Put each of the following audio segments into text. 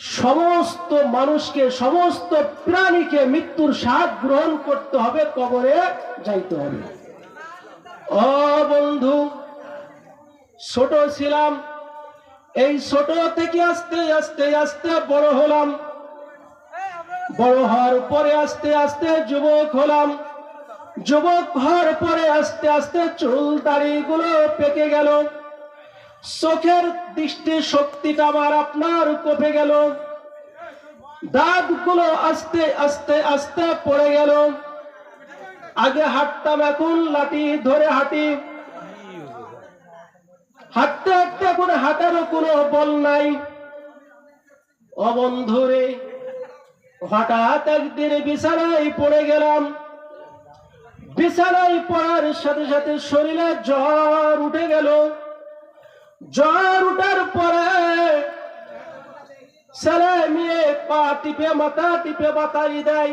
সমস্ত মানুষকে, সমস্ত প্রাণীকে মৃত্যুর স্বাদ গ্রহণ করতে হবে, কবরে যাইতে হবে। ও বন্ধু, ছোট ছিলাম, এই ছোট থেকে আস্তে আস্তে আস্তে বড় হলাম। বড় হওয়ার পরে আস্তে আস্তে যুবক হলাম। যুবক হওয়ার পরে আস্তে আস্তে চুল দাড়ি গুলো পেকে গেল। চোখের দৃষ্টি শক্তিটা আমার আপনার কমে গেল। দাঁতগুলো আস্তে আস্তে আস্তে পড়ে গেল। আগে হাঁটতাম, এখন লাঠি ধরে হাঁটি। হাঁটতে হাঁটতে এখন হাঁটারও কোনো বল নাই। অবন্ধুরে হঠাৎ একদিন বিছানায় পড়ে গেলাম। বিছানায় পড়ার সাথে সাথে শরীরে জ্বর উঠে গেল। জ্বর উঠার পরে ছেলে মেয়ে পা টিপে, মাথা টিপে, বাতাই দেয়।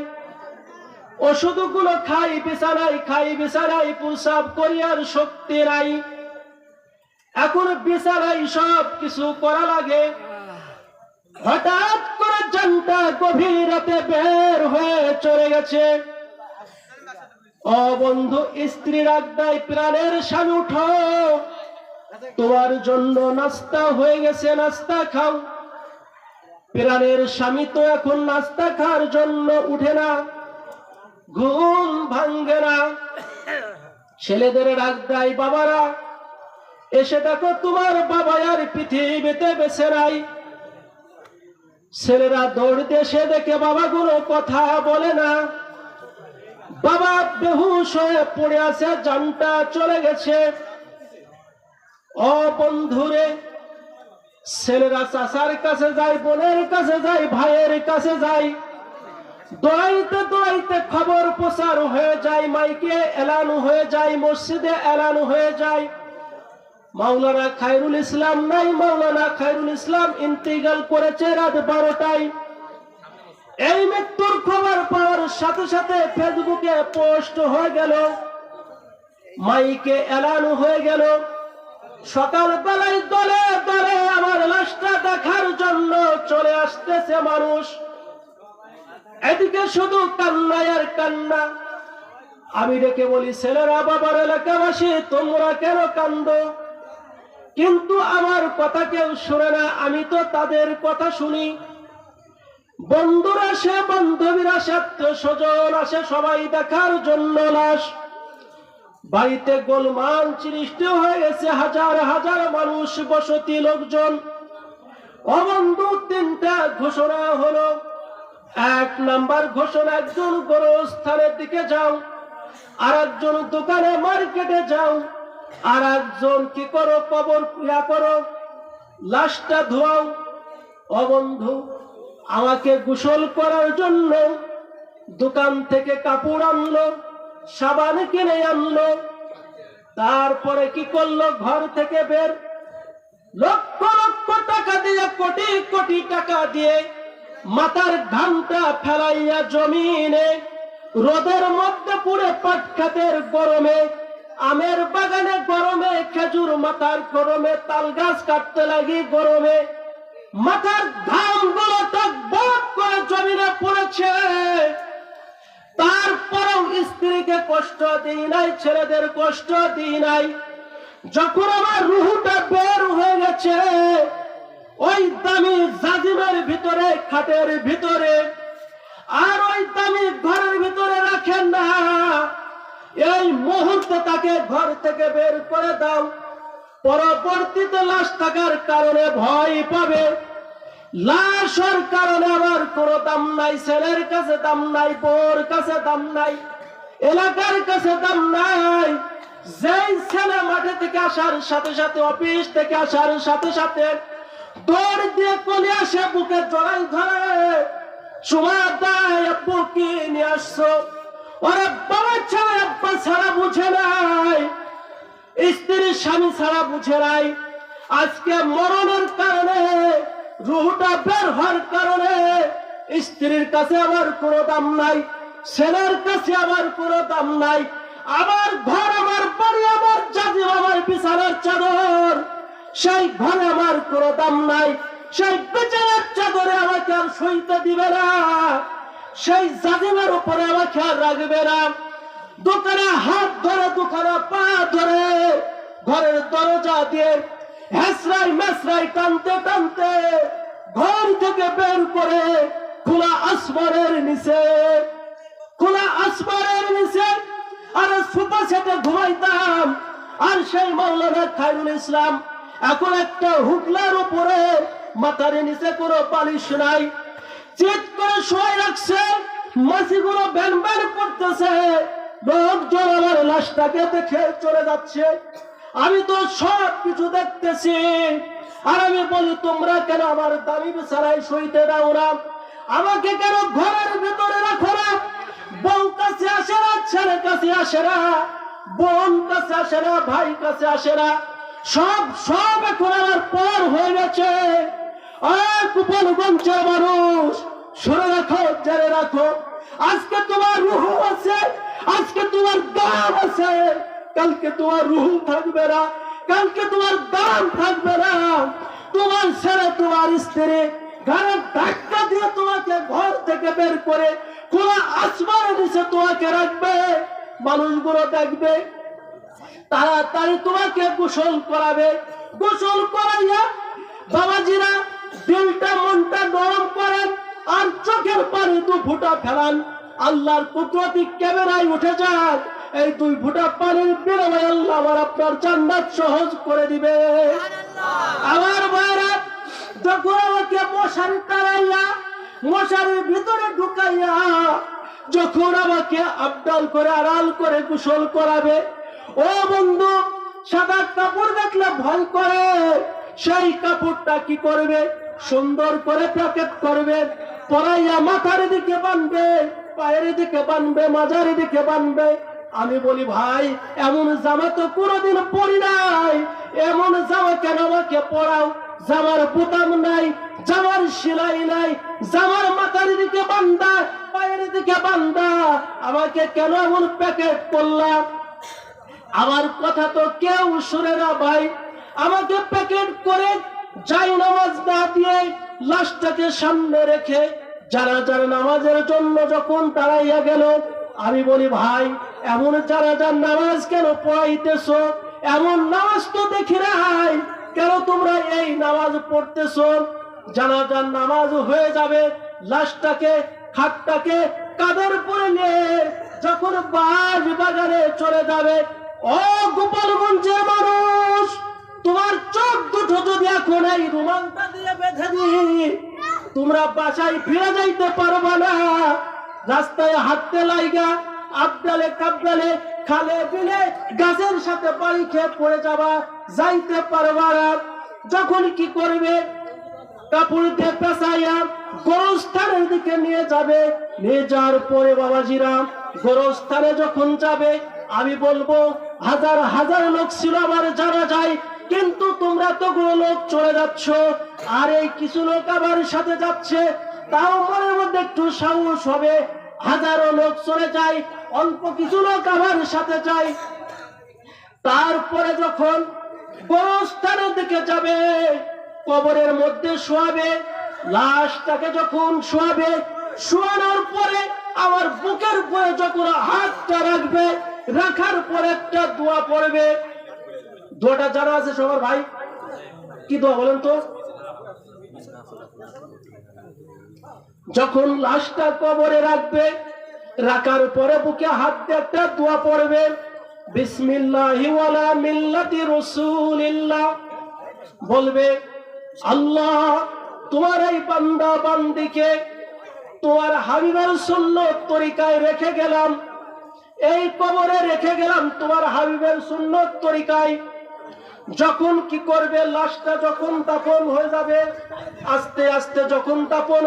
ওষুধগুলো খাই, বিছানায় খাই, বিছানায় প্রসাব করি আর শক্তি নাই। এখন বিছানায় সব কিছু করা লাগে। হঠাৎ করে জানটা গভীর রাতে বের হয়ে চলে গেছে। ও বন্ধু স্ত্রী রাগদায় প্রাণের স্বামী উঠো তোমার জন্য নাস্তা হয়ে গেছে, নাস্তা খাও। প্রাণের স্বামী তো এখন নাস্তা খাওয়ার জন্য উঠে না, ঘুম ভাঙ্গে না। ছেলেদের রাগ দেয়, বাবারা, এসে দেখো তোমার বাবা আর পৃথিবীতে বেছে নাই। ছেলেরা দৌড় দেশে দেখে বাবাগুলো কথা বলে না। বাবা বেহুশ হয়ে পড়ে আছে, জানটা চলে গেছে। ও বন্ধুরে, ছেলেরা চাষার কাছে যায় বোনের কাছে যায় ভাইয়ের কাছে যায় দৌড়াইতে দৌড়াইতে খবর প্রচার হয়ে যায়, মাইকে এলানো হয়ে যায়, মসজিদে এলানো হয়ে যায়। মাওলানা খায়রুল ইসলাম নাই, মাওলানা খায়রুল ইসলাম ইন্তিকাল করেছে রাত বারোটায়। এই মৃত্যুর খবর পাওয়ার সাথে সাথে ফেসবুকে পোস্ট হয়ে গেল, মাইকে এলানো হয়ে গেল। সকাল বেলায় দলে দলে আমার লাশটা দেখার জন্য চলে আসতেছে মানুষ। এদিকে শুধু কান্না আর কান্না। আমি ডেকে বলি, ছেলেরা, বাবার এলাকাবাসী, তোমরা কেন কান্দ? কিন্তু আমার কথা কেউ শুনে না, আমি তো তাদের কথা শুনি। বন্ধুরা আসে, বান্ধবীরা আত্মীয় স্বজন আসে, সবাই দেখার জন্য লাশ। বাড়িতে গোলমাল সৃষ্টি হয়ে গেছে হাজার হাজার মানুষ, বসতি লোকজন। অবন্ধু তিনটা ঘোষণা হলো। এক নাম্বার ঘোষণা, একজন গোরস্থানের দিকে যাও আর একজন দোকানে, মার্কেটে যাও আর একজন কি করো, কবর ইয়া করো, লাশটা ধোয়াও। অবন্ধু আমাকে গোসল করার জন্য দোকান থেকে কাপড় আনলো। সাবান কিনে আনলো। তারপরে কি করল? ঘর থেকে বের। লক্ষ লক্ষ টাকা দিয়ে, কোটি কোটি টাকা দিয়ে মাথার ঘামটা ফেলাইয়া জমিনে, রোদের মধ্যে পুরে পাট খাতের গরমে, আমের বাগানে গরমে, খেজুর মাথার গরমে তাল গাছ কাটতে লাগি গরমে। মাথার ঘামগুলো টক করে জমিনে পড়েছে। তারপরেও স্ত্রীকে কষ্ট দিই নাই, ছেলেদের কষ্ট দিই নাই। যখন আমার রুহুটা বের হয়ে গেছে, ওই দামি জাজিমের ভিতরে, খাটের ভিতরে, আর ওই দামি ঘরের ভিতরে রাখেন না। এই মুহূর্তে তাকে ঘর থেকে বের করে দাও। পরবর্তীতে লাশ থাকার কারণে ভয় পাবে। লাশের কারণে আমার কোনো দাম নাই, ছেলের কাছে দাম নাই বোর কাছে দাম নাই, এলাকার কাছে দাম নাই। যেই ছেলে মাঠে থেকে আসার সাথে সাথে, অফিস থেকে আসার সাথে সাথে দৌড় দিয়ে কলি আসে, বুকে জড়াই ধরে। সময় দেয় নিয়ে আসছো? ওরে বাবা ছাড়া ছাড়া বুঝে নাই। স্ত্রীর স্বামী ছাড়া বুঝে নাই। আজকে মরণের কারণে রুহটা বের হওয়ার কারণে স্ত্রীর কাছে আমার কোনো দাম নাই, ছেলের কাছে আমার কোনো দাম নাই। আমার ঘর আমার, বাড়ি আমার, জাতি আমার, বিছানার চাদর, সেই ঘরে আমার কোনো দাম নাই। সেই বেচারার চাদরে আমাকে আর সইতে দিবে না। সেই জাজিমের উপরে আমাকে আর রাখবে না। দোকানে হাত ধরে, দোকানে পা ধরে, ঘরের দরজা দিয়ে হেসরাই মেসরাই টানতে টানতে ঘর থেকে বের করে খোলা আসমানের নিচে। খোলা আসমানের নিচে আর সুপা সেটে ঘুমাইতাম। আর সেই মাওলানা খায়রুল ইসলাম এখন একটা হুকলার উপরে মাথার নিচে কোনো পালিশ নাই। চিত করে শোয়াই রাখছে, মাসিগুলো ব্যান ব্যান করতেছে। লোকজন আমার লাশটাকে দেখে চলে যাচ্ছে। আমি তো সব কিছু দেখতেছি। আর আমি বলি, তোমরা কেন আমার দামি বিছানায় সইতে দাও না? আমাকে কেন ঘরের ভিতরে রাখো না? বউ কাছে আসে না, ছেলে কাছে আসে না, বোন কাছে আসে না, ভাই কাছে আসে না। সব সব এখন আমার পর হয়ে গেছে। মানুষ শুনে রাখো জেনে রাখো। আজকে তোমার রুহ আছে, আজকে তোমার দাম আছে। কালকে তোমার রুহ থাকবে না, কালকে তোমার দাম থাকবে না। তোমার ছেলে, তোমার স্ত্রী তোমাকে ঘর থেকে বের করে তোমাকে করাবে। করাইয়া দিলটা, মনটা করেন আর চোখের পানি দু ফুটা ফেলান। আল্লাহর কুদরতি ক্যামেরায় উঠে যান। এই দুই ফুটা পানির বিনিময়ে আল্লাহ আমার আপনার জান্নাত সহজ করে দিবে। আমার ভাইরা যখন আমাকে মশারি তাড়াইয়া মশারির ভিতরে ঢুকাইয়া যখন আমাকে আবদাল করে আড়াল করে কুশল করাবে ও বন্ধু সাদা কাপড় দেখলে ভয় করে সেই কাপড়টা কি করবে? সুন্দর করে প্যাকেট করবে পরাইয়া মাথার দিকে বানবে পায়ের দিকে বানবে মাজার দিকে বানবে আমি বলি, ভাই, এমন জামা তো কোনোদিন পরি নাই। এমন জামা কেন আমাকে পড়াও জামার বোতাম নাই, জামার সেলাই নাই, জামার মাথার দিকে বান্দা, পায়ের দিকে বান্দা। আমাকে কেন এমন প্যাকেট করলাম? আমার কথা তো কেউ শুনে না, ভাই। আমাকে প্যাকেট করে যাই নামাজ না দিয়ে লাশটাকে সামনে রেখে, যারা যারা নামাজের জন্য যখন দাঁড়াইয়া গেল, আমি বলি, ভাই এমন যারা যার নামাজ কেন পড়াইতেছ? এমন নামাজ তো দেখি নাই। কেন তোমরা এই নামাজ পড়তেছ? জানাজার নামাজ হয়ে যাবে, লাশটাকে, খাটটাকে কাদের পরে নিয়ে যখন বাজ বাগানে চলে যাবে? ও গোপালগঞ্জের মানুষ, তোমার চোখ দুটো যদি এখন এই রুমালটা দিয়ে বেঁধে দিই, তোমরা বাসায় ফিরে যাইতে পারবা না। রাস্তায় হাঁটতে লাইগা আবদালে কাবদালে খালে বিলে গাছের সাথে বাড়ি খেয়ে পড়ে যাবা, যাইতে পারবা যখন কি করবে? কাপড় দিয়ে পেঁচাইয়া গোরস্থানের দিকে নিয়ে যাবে। নিয়ে যাওয়ার পরে বাবাজিরা গোরস্থানে যখন যাবে, আমি বলব, হাজার হাজার লোক ছিল আমার জানা যায়, কিন্তু তোমরা তো লোক চলে যাচ্ছ। আর এই কিছু লোক আমার সাথে যাচ্ছে, তাও মনের মধ্যে একটু সাহস হবে। হাজারো লোক চলে যায়, অল্প কিছু লোক আমার সাথে যায়। তারপরে যখন গোরস্থানের দিকে যাবে, কবরের মধ্যে শোয়াবে, লাশটাকে যখন শোয়াবে, শোয়ানোর পরে আমার বুকের উপরে যখন হাতটা রাখবে, রাখার পরে একটা দোয়া পড়বে। দোয়াটা জানা আছে সবার ভাই? কি দোয়া বলেন তো? যখন লাশটা কবরে রাখবে, রাখার পরে বুকে হাত দিয়ে একটা দোয়া পড়বে বলবে, আল্লাহ, তোমার এই বান্দা বান্দিকে, তোমার হাবিবের সুন্নত তরিকায় রেখে গেলাম। এই কবরে রেখে গেলাম তোমার হাবিবের সুন্নত তরিকায়। যখন কি করবে, লাশটা যখন দাপন হয়ে যাবে, আস্তে আস্তে যখন দাপন